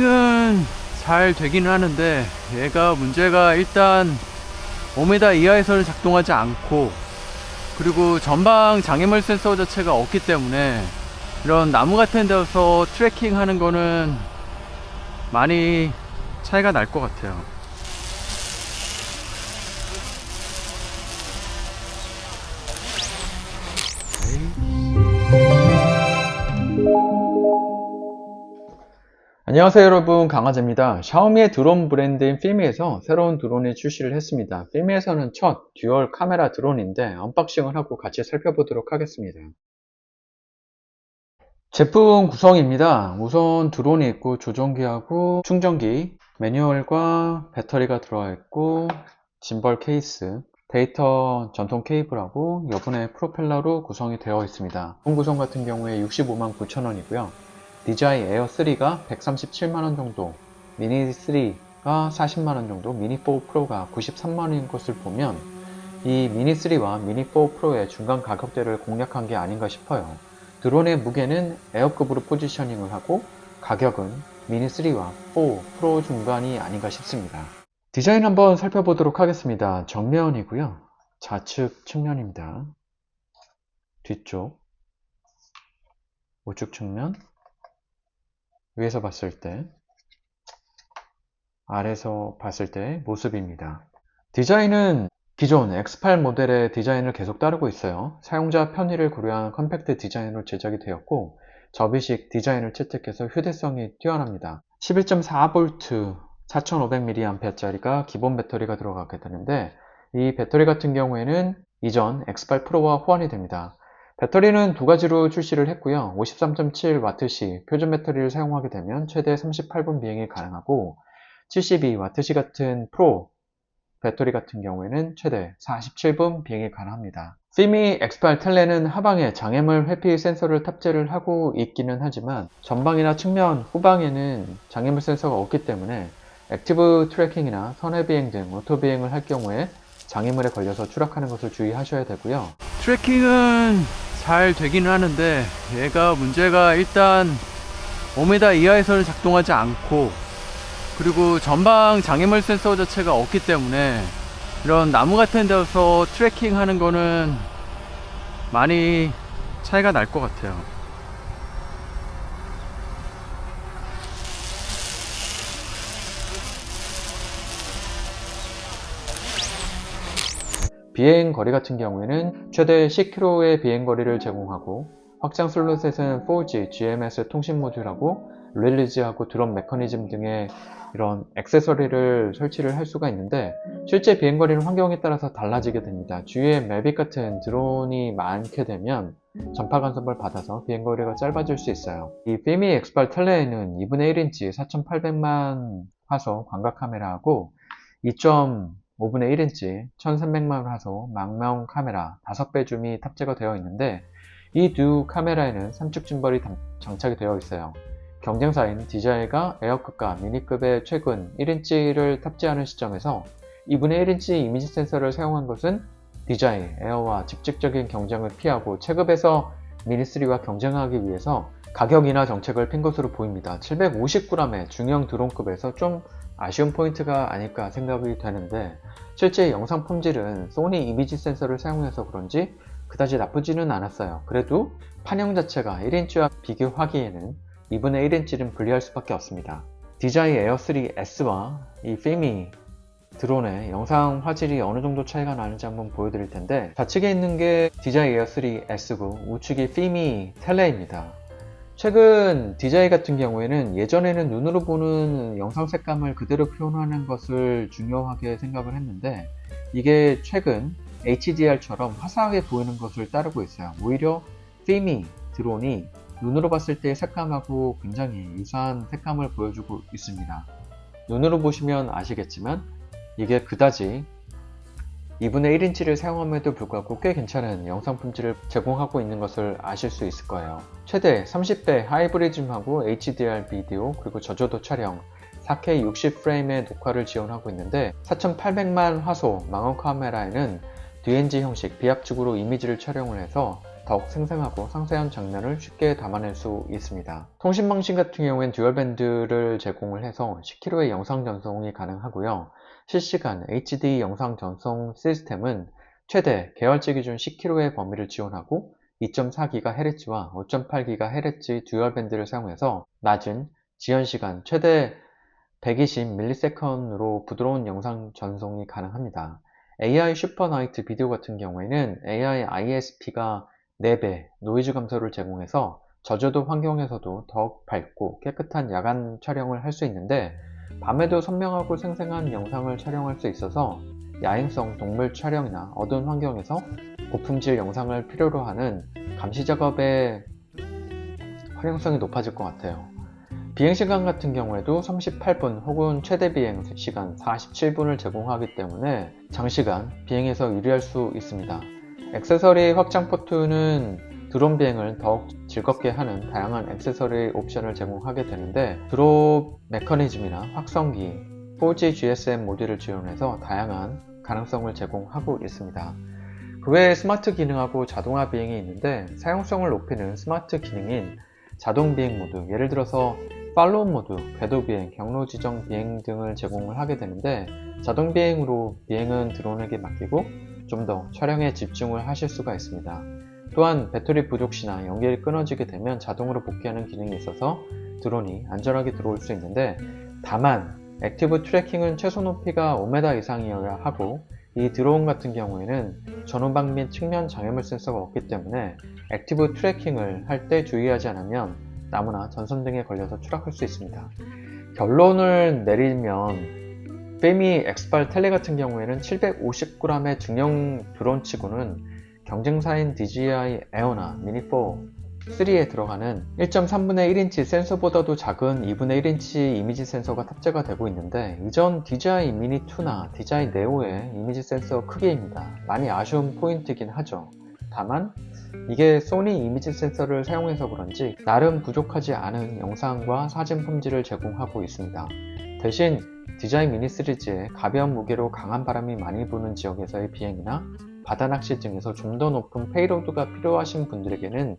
트래킹은 잘 되기는 하는데 얘가 문제가 일단 5m 이하에서는 작동하지 않고 그리고 전방 장애물 센서 자체가 없기 때문에 이런 나무 같은 데서 트래킹 하는 거는 많이 차이가 날 것 같아요. 안녕하세요 여러분. 강화재입니다. 샤오미의 드론 브랜드인 필미에서 새로운 드론을 출시를 했습니다. 필미에서는 첫 듀얼 카메라 드론인데 언박싱을 하고 같이 살펴보도록 하겠습니다. 제품 구성입니다. 우선 드론이 있고 조종기하고 충전기 매뉴얼과 배터리가 들어가 있고 짐벌 케이스 데이터 전통 케이블하고 여분의 프로펠러로 구성이 되어 있습니다. 본 구성 같은 경우에 65만 9천원이고요 DJI 에어 3가 137만원 정도, 미니 3가 40만원 정도, 미니 4 프로가 93만원인 것을 보면 이 미니 3와 미니 4 프로의 중간 가격대를 공략한 게 아닌가 싶어요. 드론의 무게는 에어급으로 포지셔닝을 하고 가격은 미니 3와 4 프로 중간이 아닌가 싶습니다. 디자인 한번 살펴보도록 하겠습니다. 정면이고요. 좌측 측면입니다. 뒤쪽 우측 측면 위에서 봤을 때 아래에서 봤을 때 모습입니다. 디자인은 기존 X8 모델의 디자인을 계속 따르고 있어요. 사용자 편의를 고려한 컴팩트 디자인으로 제작이 되었고 접이식 디자인을 채택해서 휴대성이 뛰어납니다. 11.4V 4500mAh짜리가 기본 배터리가 들어가게 되는데 이 배터리 같은 경우에는 이전 X8 프로와 호환이 됩니다. 배터리는 두 가지로 출시를 했고요. 53.7W시 표준 배터리를 사용하게 되면 최대 38분 비행이 가능하고 72W시 같은 프로 배터리 같은 경우에는 최대 47분 비행이 가능합니다. 피미 X8 텔레는 하방에 장애물 회피 센서를 탑재를 하고 있기는 하지만 전방이나 측면, 후방에는 장애물 센서가 없기 때문에 액티브 트래킹이나 선해 비행 등 오토 비행을 할 경우에 장애물에 걸려서 추락하는 것을 주의하셔야 되고요. 트래킹은 잘 되기는 하는데 얘가 문제가 일단 5m 이하에서는 작동하지 않고 그리고 전방 장애물 센서 자체가 없기 때문에 이런 나무 같은 데서 트래킹 하는 거는 많이 차이가 날 것 같아요. 비행 거리 같은 경우에는 최대 10km의 비행 거리를 제공하고 확장 슬롯에서는 4G, GMS 통신 모듈하고 릴리즈하고 드론 메커니즘 등의 이런 액세서리를 설치를 할 수가 있는데 실제 비행 거리는 환경에 따라서 달라지게 됩니다. 주위에 매빅 같은 드론이 많게 되면 전파 간섭을 받아서 비행 거리가 짧아질 수 있어요. 이 피미 X8 텔레에는 2분의 1인치 4800만 화소 광각 카메라하고 5분의 1인치 1300만 화소 망망 카메라 5배 줌이 탑재가 되어 있는데 이 두 카메라에는 삼축 짐벌이 장착이 되어 있어요. 경쟁사인 DJI가 에어급과 미니급의 최근 1인치를 탑재하는 시점에서 2분의 1인치 이미지 센서를 사용한 것은 DJI 에어와 직접적인 경쟁을 피하고 체급에서 미니3와 경쟁하기 위해서 가격이나 정책을 핀 것으로 보입니다. 750g의 중형 드론급에서 좀 아쉬운 포인트가 아닐까 생각이 되는데 실제 영상 품질은 소니 이미지 센서를 사용해서 그런지 그다지 나쁘지는 않았어요. 그래도 판형 자체가 1인치와 비교하기에는 2분의 1인치는 불리할 수밖에 없습니다. DJI 에어 3 S와 이 필미 드론의 영상 화질이 어느 정도 차이가 나는지 한번 보여드릴 텐데 좌측에 있는 게 DJI 에어 3 S고 우측이 필미 텔레입니다. 최근 DJI 같은 경우에는 예전에는 눈으로 보는 영상 색감을 그대로 표현하는 것을 중요하게 생각을 했는데 이게 최근 HDR처럼 화사하게 보이는 것을 따르고 있어요. 오히려 필미 드론이 눈으로 봤을 때 색감하고 굉장히 유사한 색감을 보여주고 있습니다. 눈으로 보시면 아시겠지만 이게 그다지 2분의 1인치를 사용함에도 불구하고 꽤 괜찮은 영상 품질을 제공하고 있는 것을 아실 수 있을 거예요. 최대 30배 하이브리즘하고 HDR 비디오 그리고 저조도 촬영 4K 60프레임의 녹화를 지원하고 있는데 4800만 화소 망원 카메라에는 DNG 형식 비압축으로 이미지를 촬영을 해서 더욱 생생하고 상세한 장면을 쉽게 담아낼 수 있습니다. 통신 방식 같은 경우엔 듀얼밴드를 제공을 해서 10kg의 영상 전송이 가능하고요. 실시간 HD 영상 전송 시스템은 최대 계열지 기준 10kg의 범위를 지원하고 2.4GHz와 5.8GHz 듀얼 밴드를 사용해서 낮은 지연 시간 최대 120ms으로 부드러운 영상 전송이 가능합니다. AI 슈퍼나이트 비디오 같은 경우에는 AI ISP가 4배 노이즈 감소를 제공해서 저조도 환경에서도 더욱 밝고 깨끗한 야간 촬영을 할 수 있는데 밤에도 선명하고 생생한 영상을 촬영할 수 있어서 야행성 동물 촬영이나 어두운 환경에서 고품질 영상을 필요로 하는 감시 작업의 활용성이 높아질 것 같아요. 비행시간 같은 경우에도 38분 혹은 최대 비행 시간 47분을 제공하기 때문에 장시간 비행에서 유리할 수 있습니다. 액세서리 확장 포트는 드론 비행을 더욱 즐겁게 하는 다양한 액세서리 옵션을 제공하게 되는데 드롭 메커니즘이나 확성기, 4G GSM 모듈을 지원해서 다양한 가능성을 제공하고 있습니다. 그 외에 스마트 기능하고 자동화 비행이 있는데 사용성을 높이는 스마트 기능인 자동 비행 모드, 예를 들어서 팔로우 모드, 궤도 비행, 경로 지정 비행 등을 제공을 하게 되는데 자동 비행으로 비행은 드론에게 맡기고 좀 더 촬영에 집중을 하실 수가 있습니다. 또한 배터리 부족 시나 연결이 끊어지게 되면 자동으로 복귀하는 기능이 있어서 드론이 안전하게 들어올 수 있는데 다만 액티브 트래킹은 최소 높이가 5m 이상이어야 하고 이 드론 같은 경우에는 전후방 및 측면 장애물 센서가 없기 때문에 액티브 트래킹을 할 때 주의하지 않으면 나무나 전선 등에 걸려서 추락할 수 있습니다. 결론을 내리면 페미 엑스팔 텔레 같은 경우에는 750g의 중형 드론치고는 경쟁사인 DJI 에어나 미니4 3에 들어가는 1.3분의 1인치 센서보다도 작은 2분의 1인치 이미지 센서가 탑재가 되고 있는데 이전 DJI 미니2나 DJI 네오의 이미지 센서 크기입니다. 많이 아쉬운 포인트이긴 하죠. 다만 이게 소니 이미지 센서를 사용해서 그런지 나름 부족하지 않은 영상과 사진 품질을 제공하고 있습니다. 대신 DJI 미니 시리즈의 가벼운 무게로 강한 바람이 많이 부는 지역에서의 비행이나 바다 낚시 등에서 좀 더 높은 페이로드가 필요하신 분들에게는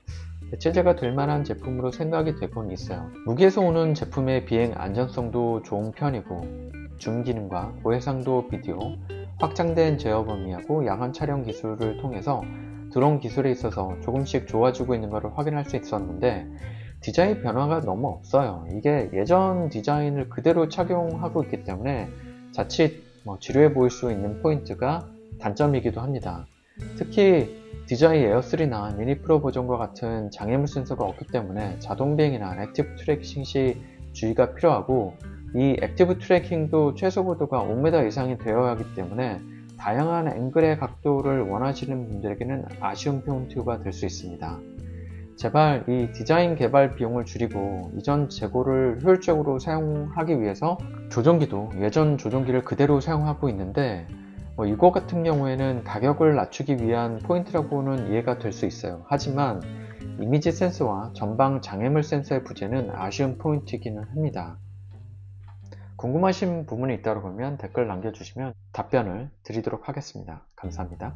대체제가 될 만한 제품으로 생각이 되곤 있어요. 무기에서 오는 제품의 비행 안전성도 좋은 편이고 줌 기능과 고해상도 비디오, 확장된 제어 범위하고 야간 촬영 기술을 통해서 드론 기술에 있어서 조금씩 좋아지고 있는 것을 확인할 수 있었는데 디자인 변화가 너무 없어요. 이게 예전 디자인을 그대로 착용하고 있기 때문에 자칫 뭐 지루해 보일 수 있는 포인트가 단점이기도 합니다. 특히 DJI 에어3나 미니 프로 버전과 같은 장애물 센서가 없기 때문에 자동 비행이나 액티브 트래킹 시 주의가 필요하고 이 액티브 트래킹도 최소 고도가 5m 이상이 되어야 하기 때문에 다양한 앵글의 각도를 원하시는 분들에게는 아쉬운 포인트가 될 수 있습니다. 제발 이 디자인 개발 비용을 줄이고 이전 재고를 효율적으로 사용하기 위해서 조종기도 예전 조종기를 그대로 사용하고 있는데 뭐 이거 같은 경우에는 가격을 낮추기 위한 포인트라고는 이해가 될 수 있어요. 하지만 이미지 센서와 전방 장애물 센서의 부재는 아쉬운 포인트이기는 합니다. 궁금하신 부분이 있다고 하면 댓글 남겨주시면 답변을 드리도록 하겠습니다. 감사합니다.